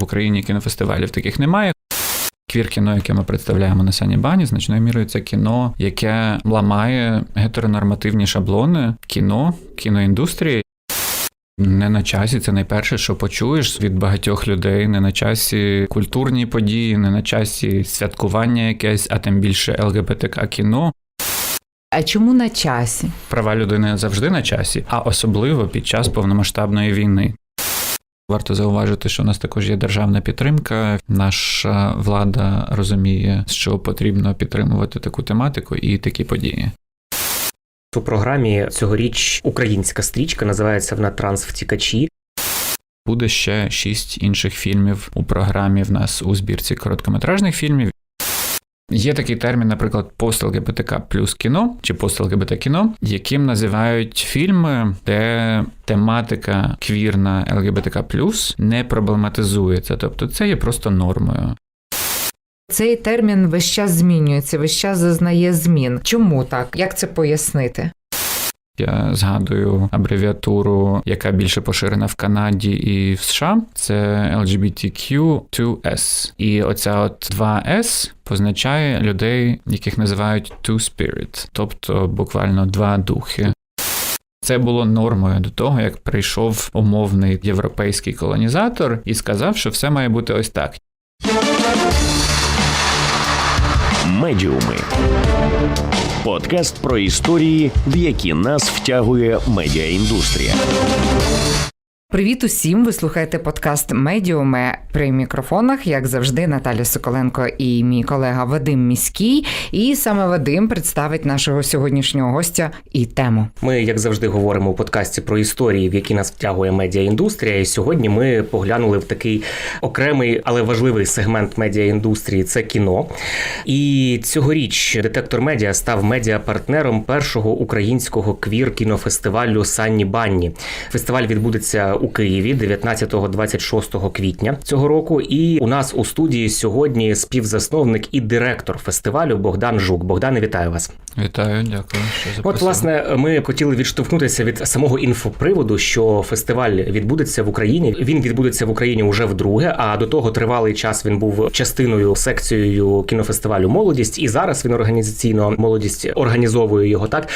В Україні кінофестивалів таких немає. Квір-кіно, яке ми представляємо на Сані Бані, значною мірою це кіно, яке ламає гетеронормативні шаблони кіно, кіноіндустрії. Не на часі, це найперше, що почуєш від багатьох людей. Не на часі культурні події, не на часі святкування якесь, а тим більше ЛГБТК кіно. А чому на часі? Права людини завжди на часі, а особливо під час повномасштабної війни. Варто зауважити, що у нас також є державна підтримка. Наша влада розуміє, що потрібно підтримувати таку тематику і такі події. У програмі цьогоріч українська стрічка називається вона Трансвтікачі. Буде ще шість інших фільмів у програмі в нас у збірці короткометражних фільмів. Є такий термін, наприклад, пост-ЛГБТК плюс кіно чи пост-ЛГБТ кіно, яким називають фільми, де тематика квірна ЛГБТК плюс не проблематизується. Тобто це є просто нормою. Цей термін весь час змінюється, весь час зазнає змін. Чому так? Як це пояснити? Я згадую абревіатуру, яка більше поширена в Канаді і в США. Це LGBTQ2S. І оця от 2S позначає людей, яких називають two-spirit, тобто буквально два духи. Це було нормою до того, як прийшов умовний європейський колонізатор і сказав, що все має бути ось так. Медіуми. Подкаст про історії, в які нас втягує медіаіндустрія. Привіт усім! Ви слухаєте подкаст Медіуме при мікрофонах, як завжди, Наталя Соколенко і мій колега Вадим Міський. І саме Вадим представить нашого сьогоднішнього гостя і тему. Ми, як завжди, говоримо у подкасті про історії, в які нас втягує медіаіндустрія. І сьогодні ми поглянули в такий окремий, але важливий сегмент медіаіндустрії це кіно. І цьогоріч детектор медіа став медіапартнером першого українського квір-кінофестивалю Санні Банні. Фестиваль відбудеться у Києві 19-26 квітня цього року. І у нас у студії сьогодні співзасновник і директор фестивалю Богдан Жук. Богдане, вітаю вас. Вітаю, дякую, що запросили. От, власне, ми хотіли відштовхнутися від самого інфоприводу, що фестиваль відбудеться в Україні. Він відбудеться в Україні уже вдруге. А до того тривалий час він був частиною секцією кінофестивалю Молодість, і зараз він організаційно молодість організовує його. Так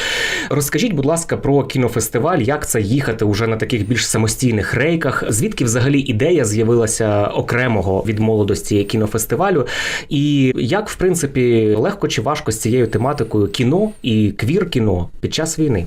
розкажіть, будь ласка, про кінофестиваль, як це їхати уже на таких більш самостійних рейках. Звідки взагалі ідея з'явилася окремого від молодості кінофестивалю, і як в принципі легко чи важко з цією тематикою кіно і квір кіно під час війни?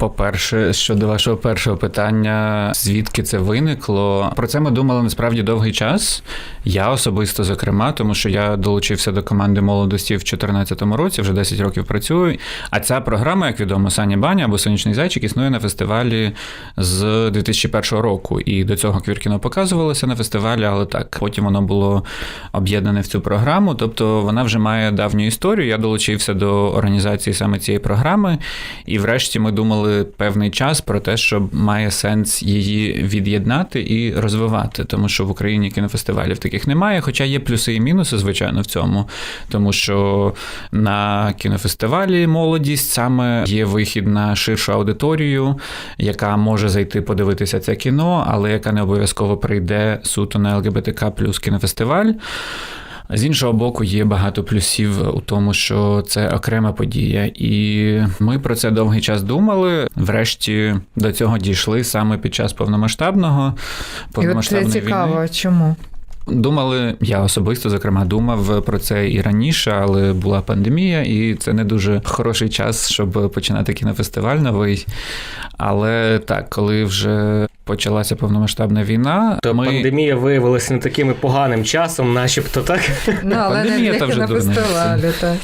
По-перше, щодо вашого першого питання, звідки це виникло? Про це ми думали насправді довгий час. Я особисто, зокрема, тому що я долучився до команди молодості в 2014 році, вже 10 років працюю. А ця програма, як відомо, Саня Баня або Сонячний зайчик існує на фестивалі з 2001 року. І до цього квіркіно показувалося на фестивалі, але так потім воно було об'єднане в цю програму. Тобто вона вже має давню історію. Я долучився до організації саме цієї програми, і врешті ми думали певний час про те, що має сенс її від'єднати і розвивати, тому що в Україні кінофестивалів таких немає. Хоча є плюси і мінуси, звичайно, в цьому, тому що на кінофестивалі молодість саме є вихід на ширшу аудиторію, яка може зайти подивитися це кіно, але яка не обов'язково прийде суто на ЛГБТК плюс кінофестиваль. З іншого боку, є багато плюсів у тому, що це окрема подія, і ми про це довгий час думали. Врешті до цього дійшли саме під час повномасштабного І от повномасштабної це цікаво, війни. чому? Думали, я особисто зокрема думав про це і раніше, але була пандемія, і це не дуже хороший час, щоб починати кінофестиваль новий. Але так, коли вже почалася повномасштабна війна, То ми... пандемія виявилася не таким поганим часом, начебто так. Ну, але не Пандемія не, та вже кінофестивалю, так.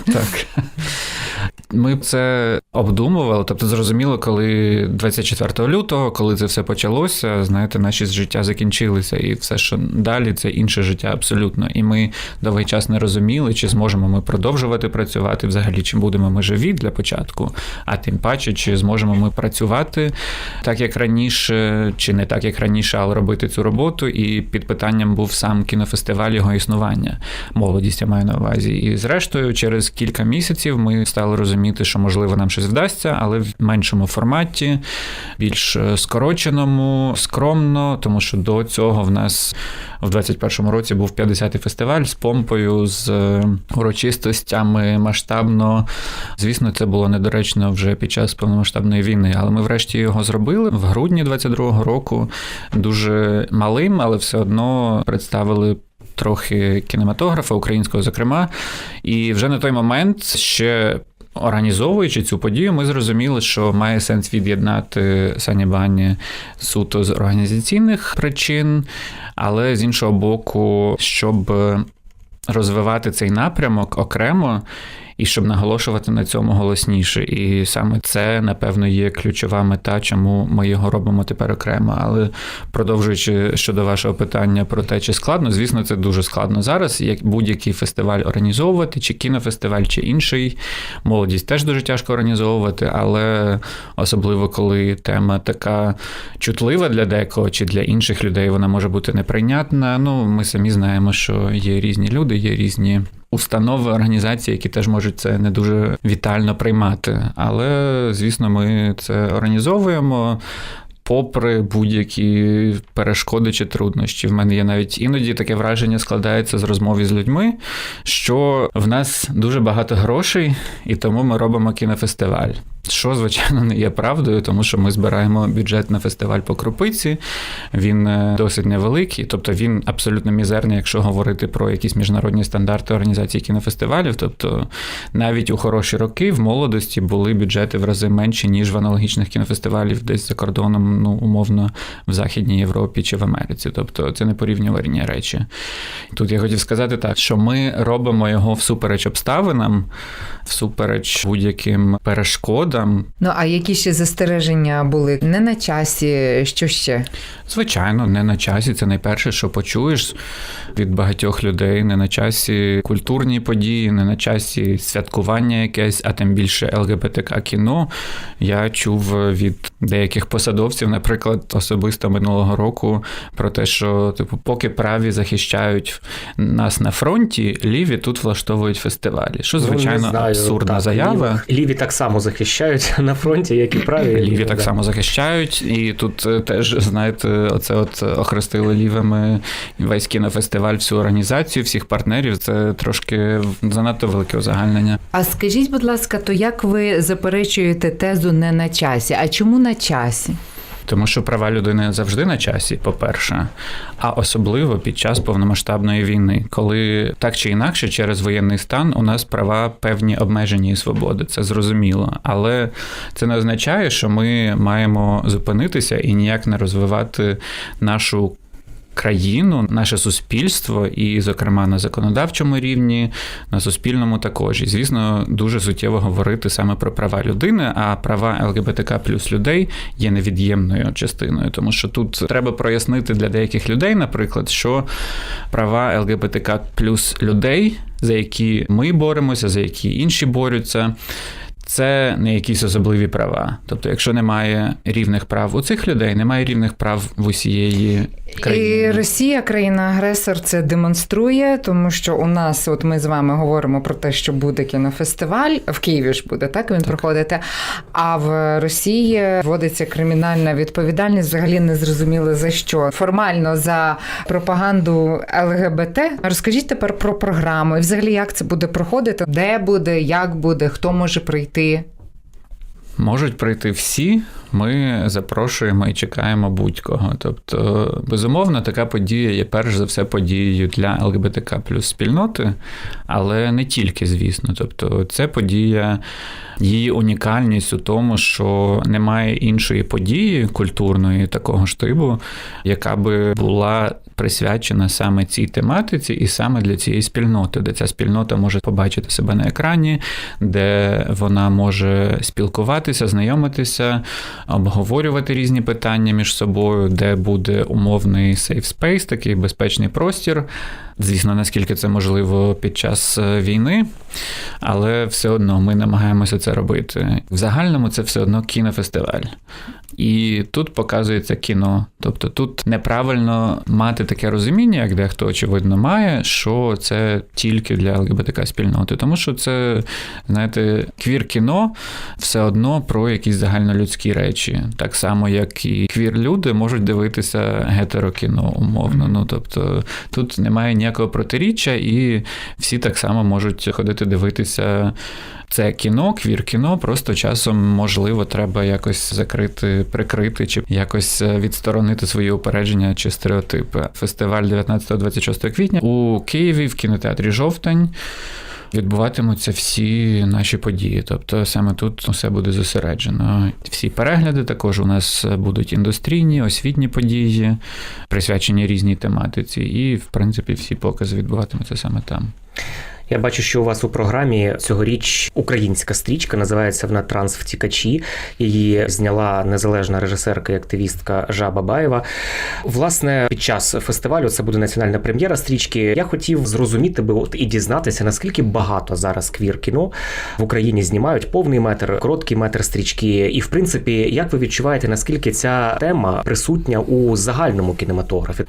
Ми це обдумували, тобто зрозуміло, коли 24 лютого, коли це все почалося, знаєте, наші життя закінчилися, і все, що далі, це інше життя абсолютно. І ми довгий час не розуміли, чи зможемо ми продовжувати працювати, взагалі, чи будемо ми живі для початку, а тим паче, чи зможемо ми працювати так, як раніше, чи не так, як раніше, але робити цю роботу. І під питанням був сам кінофестиваль його існування. Молодість я маю на увазі. І зрештою, через кілька місяців ми стали розуміти, що можливо нам щось вдасться, але в меншому форматі, більш е, скороченому, скромно, тому що до цього в нас в 21-му році був 50-й фестиваль з помпою, з е, урочистостями масштабно. Звісно, це було недоречно вже під час повномасштабної війни, але ми врешті його зробили в грудні 22-го року. Дуже малим, але все одно представили. Трохи кінематографа українського, зокрема, і вже на той момент ще організовуючи цю подію, ми зрозуміли, що має сенс від'єднати Сані Бані суто з організаційних причин, але з іншого боку, щоб розвивати цей напрямок окремо. І щоб наголошувати на цьому голосніше. І саме це, напевно, є ключова мета, чому ми його робимо тепер окремо. Але продовжуючи щодо вашого питання про те, чи складно, звісно, це дуже складно зараз. Як будь-який фестиваль організовувати, чи кінофестиваль, чи інший. Молодість теж дуже тяжко організовувати, але особливо коли тема така чутлива для декого, чи для інших людей вона може бути неприйнятна. Ну, ми самі знаємо, що є різні люди, є різні установи, організації, які теж можуть це не дуже вітально приймати. Але, звісно, ми це організовуємо. Попри будь-які перешкоди чи труднощі, в мене є навіть іноді таке враження складається з розмови з людьми, що в нас дуже багато грошей, і тому ми робимо кінофестиваль. Що, звичайно, не є правдою, тому що ми збираємо бюджет на фестиваль по крупиці. Він е, досить невеликий, тобто він абсолютно мізерний, якщо говорити про якісь міжнародні стандарти організації кінофестивалів. Тобто навіть у хороші роки в молодості були бюджети в рази менші, ніж в аналогічних кінофестивалів десь за кордоном, ну умовно, в Західній Європі чи в Америці. Тобто це не порівнювальні речі. Тут я хотів сказати так, що ми робимо його всупереч обставинам, всупереч будь-яким перешкодам. Ну а які ще застереження були не на часі? Що ще? Звичайно, не на часі. Це найперше, що почуєш від багатьох людей. Не на часі культурні події, не на часі святкування якесь, а тим більше ЛГБТК кіно. Я чув від деяких посадовців, наприклад, особисто минулого року, про те, що типу, поки праві захищають нас на фронті, ліві тут влаштовують фестивалі. Що Ну, звичайно знаю, абсурдна так, заява. Ліві, ліві так само захищають на фронті, як і праві. Ліві так Да. само захищають, і тут е, теж, знаєте, оце от охрестили лівими весь кінофестиваль, всю організацію, всіх партнерів. Це трошки занадто велике узагальнення. А скажіть, будь ласка, то як ви заперечуєте тезу не на часі? А чому на часі? Тому що права людини завжди на часі, по-перше, а особливо під час повномасштабної війни, коли так чи інакше, через воєнний стан у нас права певні обмежені і свободи. Це зрозуміло. Але це не означає, що ми маємо зупинитися і ніяк не розвивати нашу. Країну, наше суспільство, і, зокрема, на законодавчому рівні, на суспільному також. І, звісно, дуже суттєво говорити саме про права людини, а права ЛГБТК плюс людей є невід'ємною частиною, тому що тут треба прояснити для деяких людей, наприклад, що права ЛГБТК плюс людей, за які ми боремося, за які інші борються. Це не якісь особливі права. Тобто, якщо немає рівних прав у цих людей, немає рівних прав в усієї країни. І Росія, країна-агресор, це демонструє, тому що у нас, от ми з вами говоримо про те, що буде кінофестиваль в Києві ж буде так він проходити. А в Росії вводиться кримінальна відповідальність, взагалі не зрозуміло за що. Формально за пропаганду ЛГБТ. Розкажіть тепер про програму і взагалі як це буде проходити, де буде, як буде, хто може прийти. Можуть прийти всі. Ми запрошуємо і чекаємо будь-кого. Тобто, безумовно, така подія є перш за все подією для ЛГБТК плюс спільноти, але не тільки, звісно. Тобто, це подія, її унікальність у тому, що немає іншої події культурної такого штибу, яка би була присвячена саме цій тематиці і саме для цієї спільноти, де ця спільнота може побачити себе на екрані, де вона може спілкуватися, знайомитися, обговорювати різні питання між собою, де буде умовний safe space, такий безпечний простір. Звісно, наскільки це можливо під час е, війни. але все одно ми намагаємося це робити. В загальному це все одно кінофестиваль. І тут показується кіно. Тобто тут неправильно мати таке розуміння, як дехто очевидно має, що це тільки для ЛГБТК спільноти. Тому що це, знаєте, квір-кіно все одно про якісь загальнолюдські речі. Так само, як і квір-люди можуть дивитися гетерокіно умовно. Ну тобто тут немає ніякого протиріччя, і всі так само можуть ходити дивитися. Це кіно, квір-кіно, просто часом, можливо, треба якось закрити, прикрити чи якось е, відсторонити свої упередження чи стереотипи. Фестиваль 19-26 квітня у Києві в кінотеатрі Жовтень. Відбуватимуться всі наші події, тобто саме тут усе буде зосереджено. Всі перегляди також у нас будуть індустрійні, освітні події, присвячені різній тематиці, і в принципі всі покази відбуватимуться саме там. Я бачу, що у вас у програмі цьогоріч українська стрічка, називається вона Трансвтікачі. Її зняла незалежна режисерка і активістка Жаба Баєва. Власне, під час фестивалю це буде національна прем'єра стрічки. Я хотів зрозуміти би от і дізнатися, наскільки багато зараз квір кіно в Україні знімають повний метр, короткий метр стрічки. І в принципі, як ви відчуваєте, наскільки ця тема присутня у загальному кінематографі?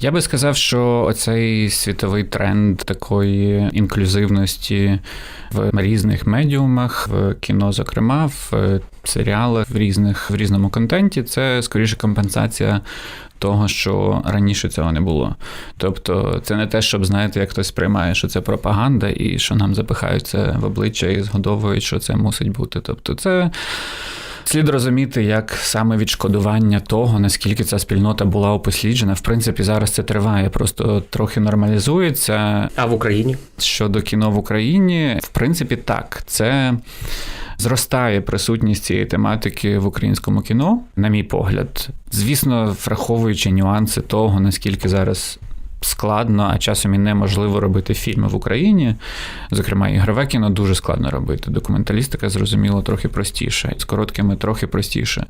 Я би сказав, що оцей світовий тренд такої інклюзивності в різних медіумах, в кіно, зокрема, в серіалах, в різних в різному контенті, це скоріше компенсація. Того, що раніше цього не було. Тобто, це не те, щоб знаєте, як хтось сприймає, що це пропаганда, і що нам запихаються в обличчя і згодовують, що це мусить бути. Тобто, це Слід розуміти, як саме відшкодування того, наскільки ця спільнота була упосліджена. В принципі, зараз це триває, просто трохи нормалізується. А в Україні щодо кіно в Україні, в принципі, так, це. Зростає присутність цієї тематики в українському кіно, на мій погляд. Звісно, враховуючи нюанси того, наскільки зараз складно, а часом і неможливо робити фільми в Україні. Зокрема, ігрове кіно дуже складно робити. Документалістика, зрозуміло, трохи простіше, з короткими трохи простіше,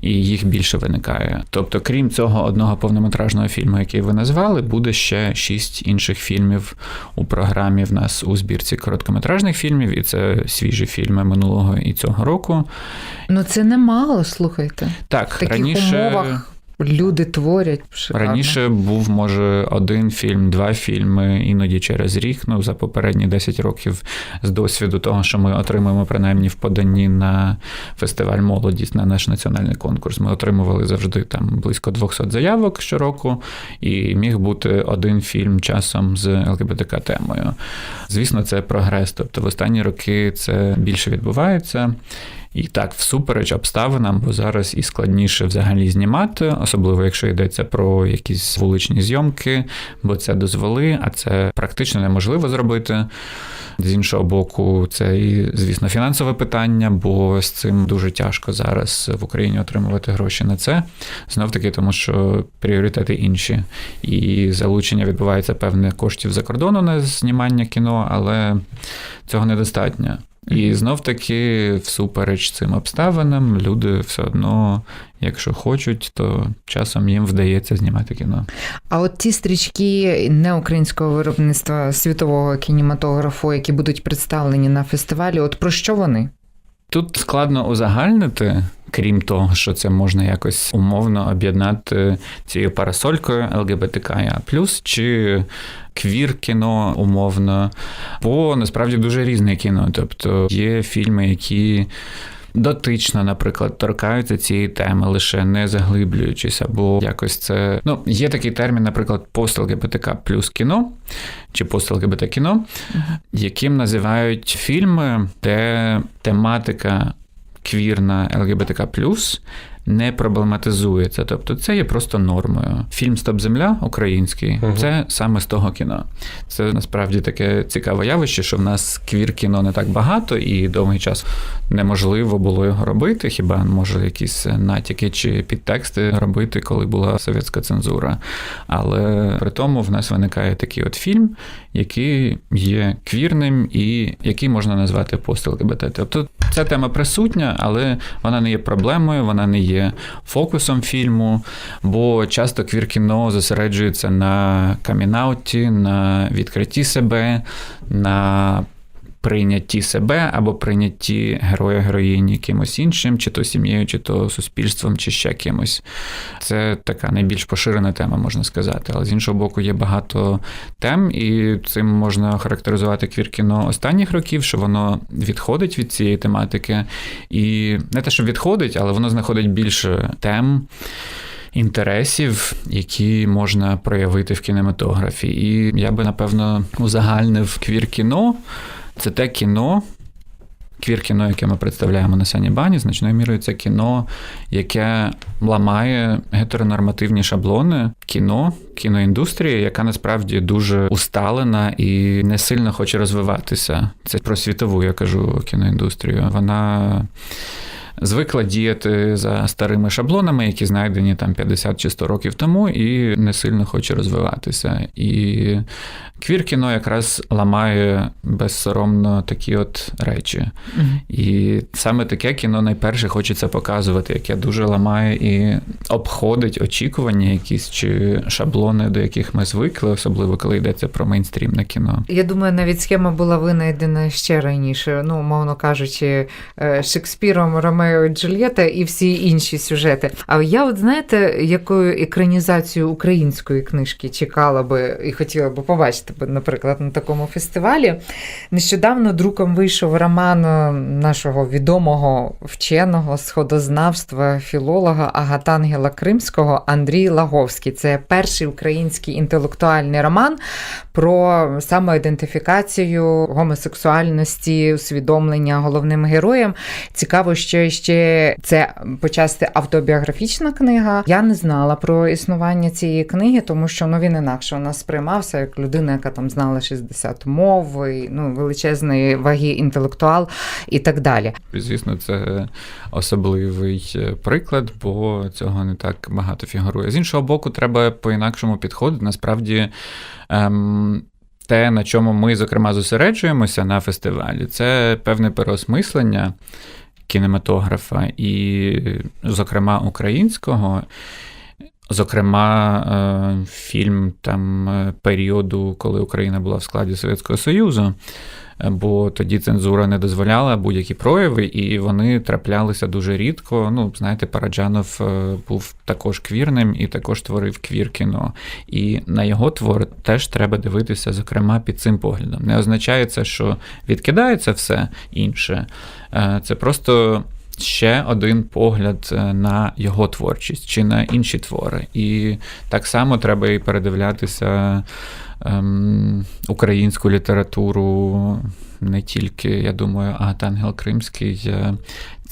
і їх більше виникає. Тобто, крім цього одного повнометражного фільму, який ви назвали, буде ще шість інших фільмів у програмі в нас у збірці короткометражних фільмів, і це свіжі фільми минулого і цього року. Ну це немало, слухайте. Так, В таких раніше. умовах люди творять шикарно. Раніше був, може, один фільм, два фільми, іноді через рік. Ну, за попередні 10 років з досвіду того, що ми отримуємо принаймні в поданні на фестиваль молодість на наш національний конкурс. Ми отримували завжди там близько 200 заявок щороку, і міг бути один фільм часом з ЛГБТК темою. Звісно, це прогрес. Тобто в останні роки це більше відбувається. І так, всупереч обставинам, бо зараз і складніше взагалі знімати, особливо якщо йдеться про якісь вуличні зйомки, бо це дозволи, а це практично неможливо зробити. З іншого боку, це і, звісно, фінансове питання, бо з цим дуже тяжко зараз в Україні отримувати гроші на це. Знов таки, тому що пріоритети інші. І залучення відбувається певне коштів за кордону на знімання кіно, але цього недостатньо. І знов таки, всупереч цим обставинам, люди все одно, якщо хочуть, то часом їм вдається знімати кіно. А от ті стрічки не українського виробництва світового кінематографу, які будуть представлені на фестивалі, от про що вони? Тут складно узагальнити, крім того, що це можна якось умовно об'єднати цією парасолькою ЛГБТКЯ+, чи квір кіно умовно, бо насправді дуже різне кіно. Тобто є фільми, які. Дотично, наприклад, торкаються цієї теми, лише не заглиблюючись, або якось це. Ну, є такий термін, наприклад, пост-ЛГБТК плюс кіно чи пост-ЛГБТ кіно, яким називають фільми, де тематика квірна ЛГБТК не проблематизується. Тобто це є просто нормою. Фільм Стоп Земля український Мгм. це саме з того кіно. Це насправді таке цікаве явище, що в нас квір кіно не так багато, і довгий час неможливо було його робити. Хіба може якісь натяки чи підтексти робити, коли була совєтська цензура. Але при тому в нас виникає такий от фільм, який є квірним і який можна назвати пост-ЛГБТ. Тобто ця тема присутня, але вона не є проблемою, вона не є фокусом фільму, бо часто квір-кіно зосереджується на камінауті, на відкритті себе, на прийнятті себе або прийнятті героя героїні кимось іншим, чи то сім'єю, чи то суспільством, чи ще кимось. Це така найбільш поширена тема, можна сказати. Але з іншого боку, є багато тем, і цим можна характеризувати квір-кіно останніх років, що воно відходить від цієї тематики. І не те, що відходить, але воно знаходить більше тем. Інтересів, які можна проявити в кінематографі. І я би, напевно, узагальнив квір-кіно. Це те кіно, квір-кіно, яке ми представляємо на Сяні Бані, значною мірою це кіно, яке ламає гетеронормативні шаблони кіно, кіноіндустрії, яка насправді дуже усталена і не сильно хоче розвиватися. Це про світову, я кажу, кіноіндустрію. Вона. Звикла діяти за старими шаблонами, які знайдені там 50 чи 100 років тому, і не сильно хоче розвиватися. І квір-кіно якраз ламає безсоромно такі от речі. І саме таке кіно найперше хочеться показувати, яке дуже ламає і обходить очікування якісь чи шаблони, до яких ми звикли, особливо коли йдеться про мейнстрімне кіно. Я думаю, навіть схема була винайдена ще раніше. Ну, мовно кажучи, е, Шекспіром, Ромео і Джульєта і всі інші сюжети. А я, от знаєте, якою екранізацію української книжки чекала би і хотіла би побачити, наприклад, на такому фестивалі. Нещодавно друком вийшов роман е, нашого відомого вченого сходознавства, філолога Агатангела Кримського Андрій Лаговський. Це перший український інтелектуальний роман про самоідентифікацію гомосексуальності, усвідомлення головним героєм. Цікаво, що ще це почасти автобіографічна книга. Я не знала про існування цієї книги, тому що ну він інакше у нас сприймався як людина, яка там знала 60 мов, і, ну величезної ваги інтелектуал і так далі. Звісно, це особливий е, приклад, бо цього не так багато фігурує. З іншого боку, треба по-інакшому підходити. Насправді. Ем, те, на чому ми, зокрема, зосереджуємося на фестивалі, це певне переосмислення кінематографа і, зокрема, українського. Зокрема, е, фільм там е, періоду, коли Україна була в складі Совєтського Союзу, бо тоді цензура не дозволяла будь-які прояви, і вони траплялися дуже рідко. Ну, знаєте, Параджанов е, був також квірним і також творив квір кіно. І на його твори теж треба дивитися, зокрема, під цим поглядом. Не означає це, що відкидається все інше. Е, Це просто ще один погляд е, на його творчість чи на інші твори. І так само треба і передивлятися ем, українську літературу. Не тільки, я думаю, Агатангел Кримський е,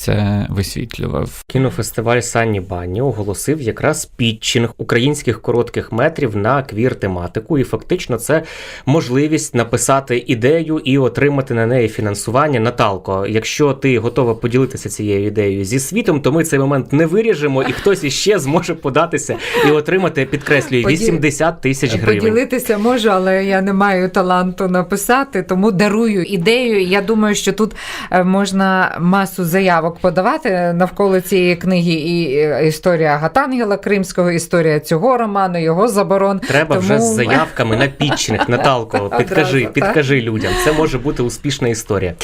це висвітлював. Кінофестиваль Санні Бані оголосив якраз пітчинг українських коротких метрів на квір тематику, і фактично це можливість написати ідею і отримати на неї фінансування. Наталко, якщо ти готова поділитися цією ідеєю зі світом, то ми цей момент не виріжемо, і хтось іще зможе податися і отримати, підкреслюю, Поді- 80 тисяч гривень. Поділитися можу, але я не маю таланту написати, тому дарую ідею. Я думаю, що тут е, можна масу заявок подавати навколо цієї книги. І історія Гатангела Кримського, історія цього роману, його заборон. Треба Тому- вже з заявками на пітчинг. Наталко, підкажи, підкажи людям. Це може бути успішна історія.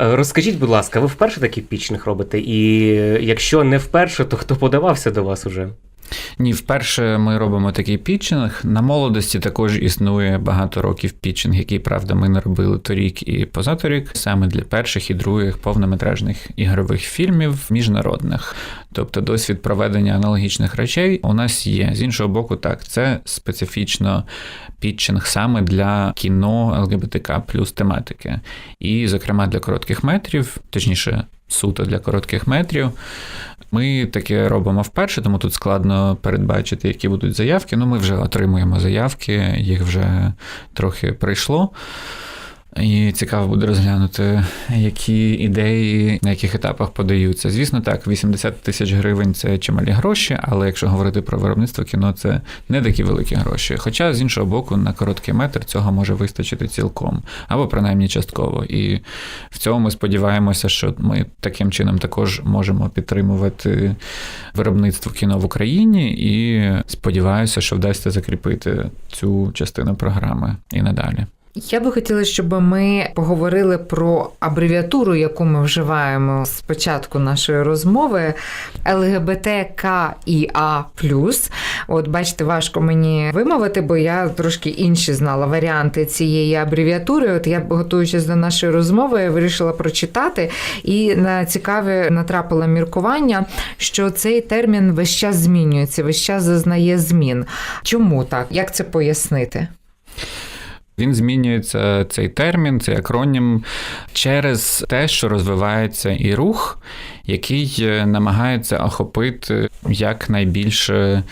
Е, Розкажіть, будь ласка, ви вперше такий пітчинг робите? І якщо не вперше, то хто подавався до вас уже? Ні, вперше ми робимо такий пітчинг. На молодості також існує багато років пітчинг, який, правда, ми не робили торік і позаторік, саме для перших і других повнометражних ігрових фільмів міжнародних. Тобто досвід проведення аналогічних речей у нас є. З іншого боку, так, це специфічно пітчинг саме для кіно ЛГБТК плюс тематики. І, зокрема, для коротких метрів, точніше, суто для коротких метрів. Ми таке робимо вперше, тому тут складно передбачити, які будуть заявки. Ну, ми вже отримуємо заявки, їх вже трохи прийшло. І цікаво буде розглянути, які ідеї на яких етапах подаються. Звісно, так, 80 тисяч гривень це чималі гроші, але якщо говорити про виробництво кіно, це не такі великі гроші. Хоча, з іншого боку, на короткий метр цього може вистачити цілком, або принаймні частково. І в цьому ми сподіваємося, що ми таким чином також можемо підтримувати виробництво кіно в Україні, і сподіваюся, що вдасться закріпити цю частину програми і надалі. Я би хотіла, щоб ми поговорили про абревіатуру, яку ми вживаємо з початку нашої розмови ЛГБТКІА. От бачите, важко мені вимовити, бо я трошки інші знала варіанти цієї абревіатури. От я, готуючись до нашої розмови, вирішила прочитати і на цікаве натрапила міркування, що цей термін весь час змінюється, весь час зазнає змін. Чому так? Як це пояснити? Він змінюється цей термін, цей акронім через те, що розвивається і рух, який е, намагається охопити якнайбільше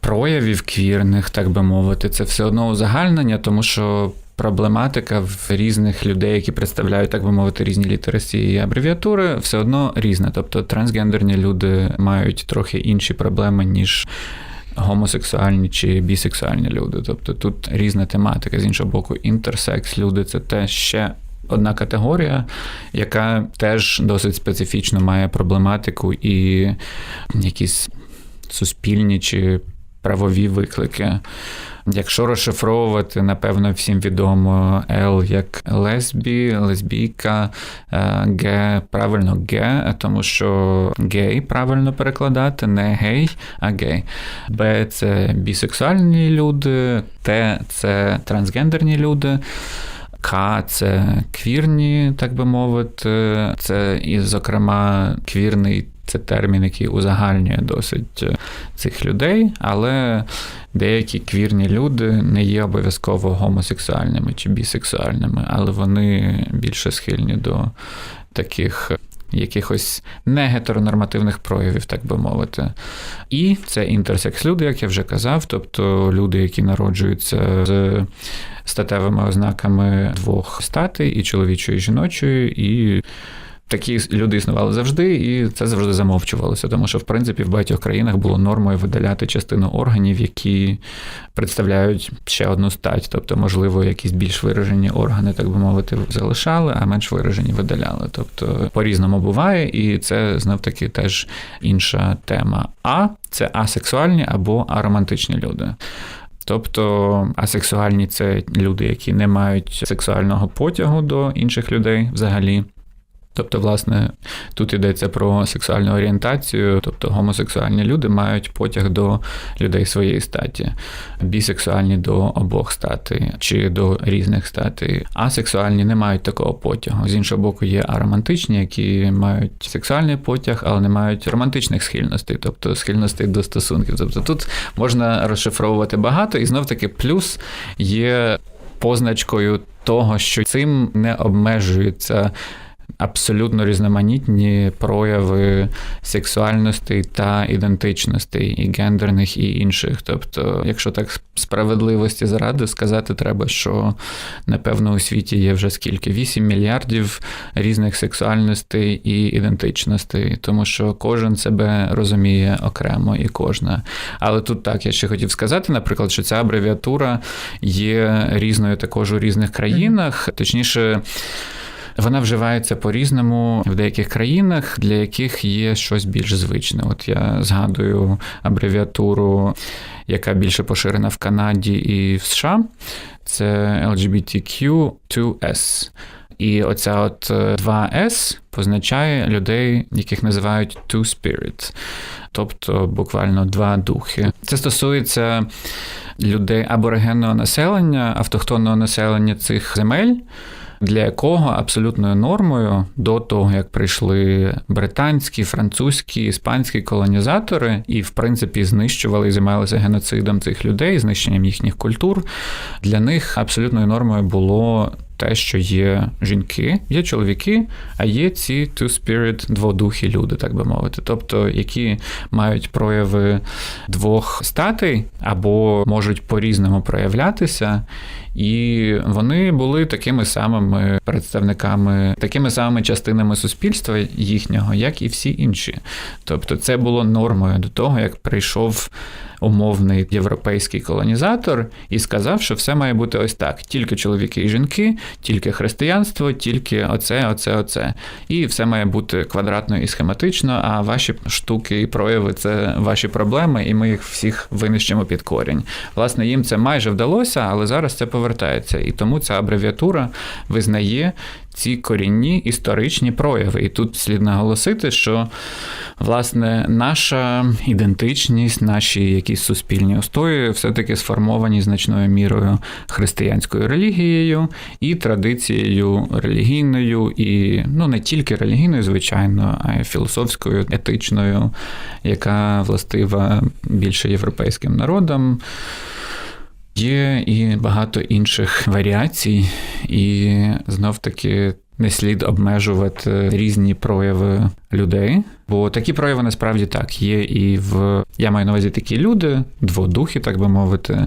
проявів квірних, так би мовити. Це все одно узагальнення, тому що. Проблематика в різних людей, які представляють, так би мовити, різні літери цієї абревіатури, все одно різна. Тобто трансгендерні люди мають трохи інші проблеми, ніж гомосексуальні чи бісексуальні люди. Тобто тут різна тематика. З іншого боку, інтерсекс люди це те ще. Одна категорія, яка теж досить специфічно має проблематику і якісь суспільні чи правові виклики. Якщо розшифровувати, напевно, всім відомо Л як лесбі, лесбійка, Г правильно Г, тому що гей правильно перекладати, не гей, а гей. Б це бісексуальні люди, Т це трансгендерні люди. К це квірні, так би мовити. Це і, зокрема, квірний це термін, який узагальнює досить цих людей, але деякі квірні люди не є обов'язково гомосексуальними чи бісексуальними, але вони більше схильні до таких. Якихось негетеронормативних проявів, так би мовити. І це інтерсекс-люди, як я вже казав, тобто люди, які народжуються з статевими ознаками двох статей, і чоловічої, і жіночої, і Такі люди існували завжди, і це завжди замовчувалося, тому що в принципі в багатьох країнах було нормою видаляти частину органів, які представляють ще одну стать, тобто, можливо, якісь більш виражені органи, так би мовити, залишали, а менш виражені видаляли. Тобто по-різному буває, і це знов таки теж інша тема. А це асексуальні або аромантичні люди. Тобто асексуальні це люди, які не мають сексуального потягу до інших людей взагалі. Тобто, власне, тут йдеться про сексуальну орієнтацію, тобто гомосексуальні люди мають потяг до людей своєї статі, бісексуальні до обох статей чи до різних статей, асексуальні не мають такого потягу. З іншого боку, є аромантичні, які мають сексуальний потяг, але не мають романтичних схильностей, тобто схильностей до стосунків. Тобто тут можна розшифровувати багато, і знов таки плюс є позначкою того, що цим не обмежується абсолютно різноманітні прояви сексуальності та ідентичності, і гендерних, і інших. Тобто, якщо так справедливості заради сказати, треба, що напевно у світі є вже скільки? 8 мільярдів різних сексуальностей і ідентичностей, тому що кожен себе розуміє окремо і кожна. Але тут так я ще хотів сказати, наприклад, що ця абревіатура є різною також у різних країнах, точніше. Вона вживається по-різному в деяких країнах, для яких є щось більш звичне. От я згадую абревіатуру, яка більше поширена в Канаді і в США. Це LGBTQ2S. І оця от 2S позначає людей, яких називають two spirit, тобто буквально два духи. Це стосується людей аборигенного населення, автохтонного населення цих земель для якого абсолютною нормою до того, як прийшли британські, французькі, іспанські колонізатори, і, в принципі, знищували і займалися геноцидом цих людей, знищенням їхніх культур, для них абсолютною нормою було. Те, що є жінки, є чоловіки, а є ці two-spirit, дводухі люди, так би мовити, тобто які мають прояви двох статей або можуть по-різному проявлятися, і вони були такими самими представниками, такими самими частинами суспільства їхнього, як і всі інші. Тобто, це було нормою до того, як прийшов умовний європейський колонізатор і сказав, що все має бути ось так: тільки чоловіки і жінки, тільки християнство, тільки оце, оце, оце. І все має бути квадратно і схематично. А ваші штуки і прояви це ваші проблеми, і ми їх всіх винищимо під корінь. Власне, їм це майже вдалося, але зараз це повертається. І тому ця абревіатура визнає ці корінні історичні прояви. І тут слід наголосити, що власне наша ідентичність, наші якісь суспільні устої все-таки сформовані значною мірою християнською релігією і традицією релігійною, і ну не тільки релігійною, звичайно, а й філософською, етичною, яка властива більше європейським народам. Є і багато інших варіацій, і знов таки не слід обмежувати різні прояви людей. Бо такі прояви насправді так є і в я маю на увазі такі люди, дводухи, так би мовити,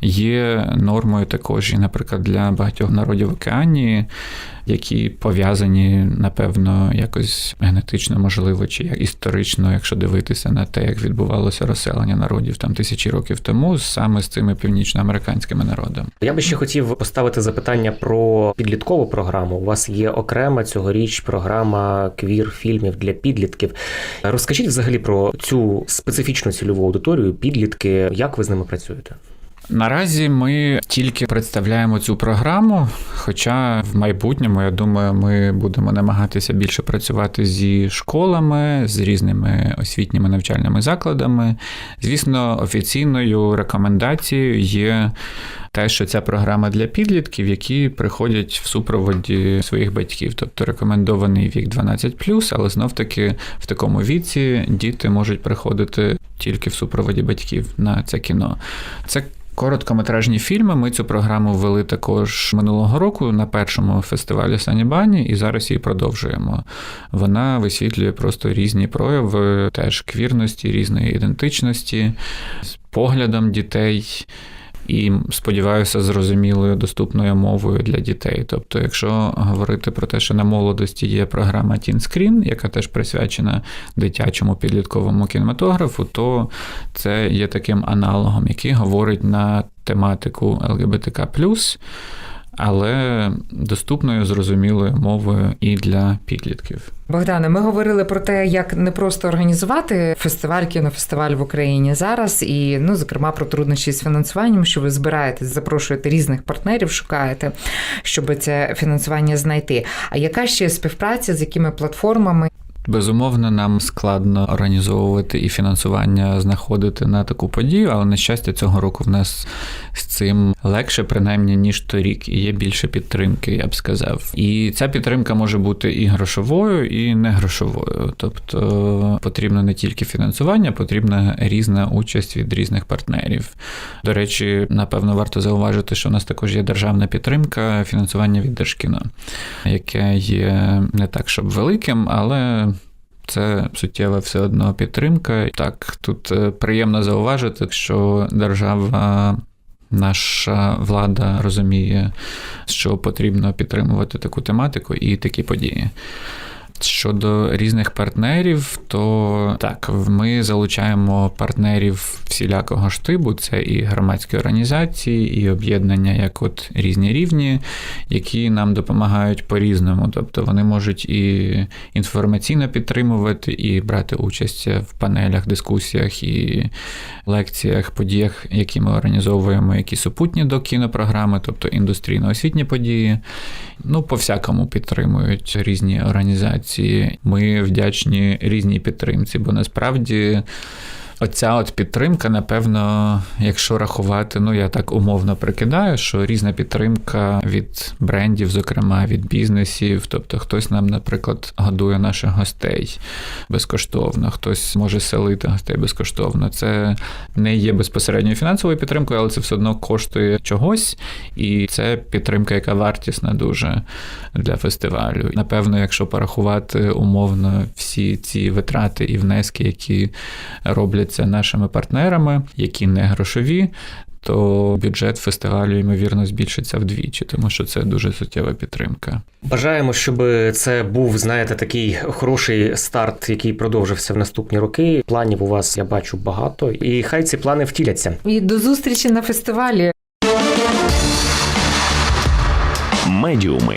є нормою також і, наприклад, для багатьох народів Океанії, які пов'язані, напевно, якось генетично, можливо, чи історично, якщо дивитися на те, як відбувалося розселення народів там тисячі років тому, саме з цими північноамериканськими народами. Я би ще хотів поставити запитання про підліткову програму. У вас є окрема цьогоріч програма квір фільмів для підлітків. Розкажіть взагалі про цю специфічну цільову аудиторію, підлітки, як ви з ними працюєте? Наразі ми тільки представляємо цю програму, хоча в майбутньому, я думаю, ми будемо намагатися більше працювати зі школами, з різними освітніми навчальними закладами. Звісно, офіційною рекомендацією є те, що ця програма для підлітків, які приходять в супроводі своїх батьків, тобто рекомендований вік 12+, але знов таки в такому віці діти можуть приходити тільки в супроводі батьків на це кіно. Це Короткометражні фільми. Ми цю програму ввели також минулого року на першому фестивалі Санібані, і зараз її продовжуємо. Вона висвітлює просто різні прояви, теж квірності, різної ідентичності, з поглядом дітей. І сподіваюся, зрозумілою доступною мовою для дітей. Тобто, якщо говорити про те, що на молодості є програма Teen Screen, яка теж присвячена дитячому підлітковому кінематографу, то це є таким аналогом, який говорить на тематику ЛГБТК але доступною зрозумілою мовою і для підлітків. Богдане, ми говорили про те, як не просто організувати фестиваль, кінофестиваль в Україні зараз, і ну, зокрема, про труднощі з фінансуванням, що ви збираєтесь, запрошуєте різних партнерів, шукаєте, щоб це фінансування знайти. А яка ще співпраця з якими платформами? Безумовно, нам складно організовувати і фінансування знаходити на таку подію, але на щастя, цього року в нас з цим легше, принаймні, ніж торік, і є більше підтримки, я б сказав. І ця підтримка може бути і грошовою, і не грошовою. Тобто потрібно не тільки фінансування, потрібна різна участь від різних партнерів. До речі, напевно, варто зауважити, що у нас також є державна підтримка, фінансування від Держкіно, яке є не так, щоб великим, але це суттєва все одно підтримка. Так, тут е, приємно зауважити, що держава. Наша влада розуміє, що потрібно підтримувати таку тематику і такі події. Щодо різних партнерів, то так, ми залучаємо партнерів всілякого штибу, це і громадські організації, і об'єднання, як от різні рівні, які нам допомагають по-різному. Тобто вони можуть і інформаційно підтримувати, і брати участь в панелях, дискусіях і лекціях, подіях, які ми організовуємо, які супутні до кінопрограми, тобто індустрійно-освітні події. Ну, по всякому підтримують різні організації. Ми вдячні різній підтримці, бо насправді. Оця от підтримка, напевно, якщо рахувати, ну я так умовно прикидаю, що різна підтримка від брендів, зокрема від бізнесів. Тобто хтось нам, наприклад, годує наших гостей безкоштовно, хтось може селити гостей безкоштовно. Це не є безпосередньою фінансовою підтримкою, але це все одно коштує чогось, і це підтримка, яка вартісна дуже для фестивалю. Напевно, якщо порахувати умовно всі ці витрати і внески, які роблять робляться нашими партнерами, які не грошові, то бюджет фестивалю ймовірно збільшиться вдвічі, тому що це дуже суттєва підтримка. Бажаємо, щоб це був, знаєте, такий хороший старт, який продовжився в наступні роки. Планів у вас я бачу багато, і хай ці плани втіляться. І до зустрічі на фестивалі. Медіуми.